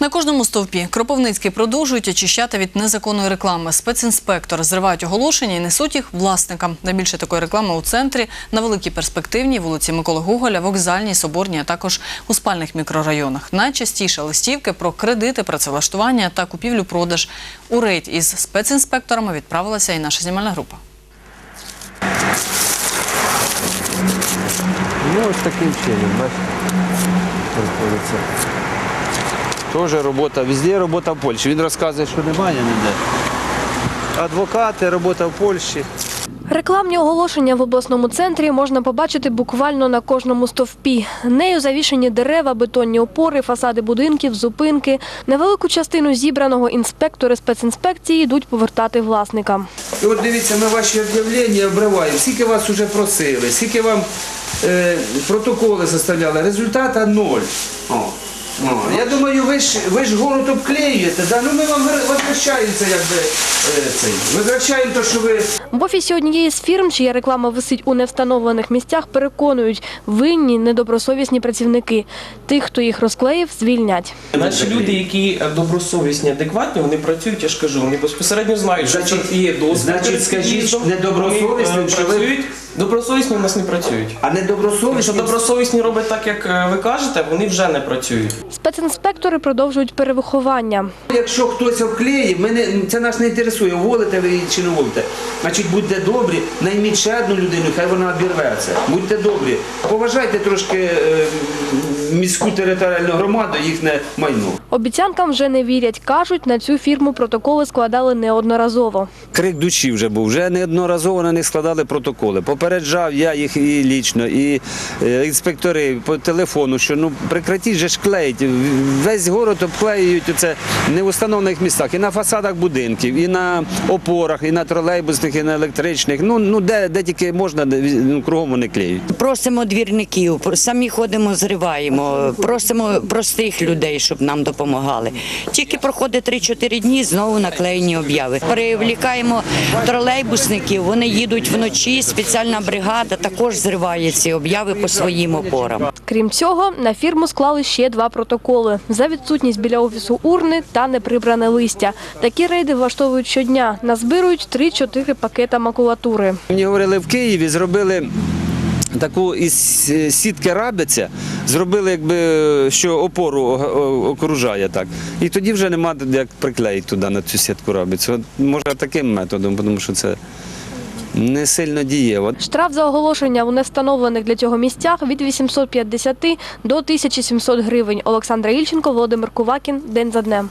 На кожному стовпі Кропивницький продовжують очищати від незаконної реклами. Спецінспектори зривають оголошення і несуть їх власникам. Найбільше такої реклами у центрі, на великій перспективній вулиці Миколи Гоголя, вокзальній, соборній, а також у спальних мікрорайонах. Найчастіше листівки про кредити, працевлаштування та купівлю-продаж. У рейд із спецінспекторами відправилася і наша знімальна група. Ну, ось таким чином, бачите, приходиться. Теж робота, везде робота в Польщі. Він розказує, що немає ніде. Адвокати, робота в Польщі. Рекламні оголошення в обласному центрі можна побачити буквально на кожному стовпі. Нею завішені дерева, бетонні опори, фасади будинків, зупинки. Невелику частину зібраного інспектори спецінспекції йдуть повертати власникам. І от дивіться, ми ваші об'явлення обриваємо. Скільки вас вже просили, скільки вам е, протоколи составляли, результата ноль. О. О. Я думаю, ви ж, ви ж город обклеюєте, да? ну ми вам возвращаємося, якби е, цей. Возвращаємо те, що ви В офісі однієї з фірм, чия реклама висить у невстановлених місцях, переконують винні недобросовісні працівники. Тих, хто їх розклеїв, звільнять. Наші люди, які добросовісні, адекватні, вони працюють, я ж кажу, вони безпосередньо знають, що Значить- є досвід. значить, перед скажіть, під'їздом. недобросовісним, Вони, е, що ви- працюють. Добросовісні у нас не працюють. а не Якщо добросовісні. добросовісні роблять так, як е, ви кажете, вони вже не працюють. Спецінспектори продовжують перевиховання. Якщо хтось обклеїв, мене це нас не інтересує, волите ви її чи не волите. Значить, будьте добрі, найміть ще одну людину, хай вона обірветься. Будьте добрі. Поважайте трошки е, міську територіальну громаду, їхнє майно. Обіцянкам вже не вірять. Кажуть, на цю фірму протоколи складали неодноразово. Крик душі вже був. Вже неодноразово на них складали протоколи. Попереджав я їх і лічно, і е, інспектори по телефону, що ну прекратіть же ж клеїть. Весь город обклеюють оце не в установлених містах, і на фасадах будинків, і на опорах, і на тролейбусних, і на електричних. Ну, ну де, де тільки можна, ну, кругом вони клеють. Просимо двірників, самі ходимо, зриваємо, просимо простих людей, щоб нам допомагали. Тільки проходить 3-4 дні, знову наклеєні обяви. Привлікаємо тролейбусників, вони їдуть вночі, спеціальна бригада також зриває ці обяви по своїм опорам. Крім цього, на фірму склали ще два протоколи за відсутність біля офісу урни та неприбране листя. Такі рейди влаштовують щодня. Назбирують 3-4 пакета макулатури. Мені говорили, в Києві зробили таку із е, сітки рабиця, зробили, якби, що опору окружає так. І тоді вже нема як приклеїти туди на цю сітку робиться. Може таким методом, тому що це не сильно дієво. Штраф за оголошення у невстановлених для цього місцях від 850 до 1700 гривень. Олександра Ільченко, Володимир Кувакін. День за днем.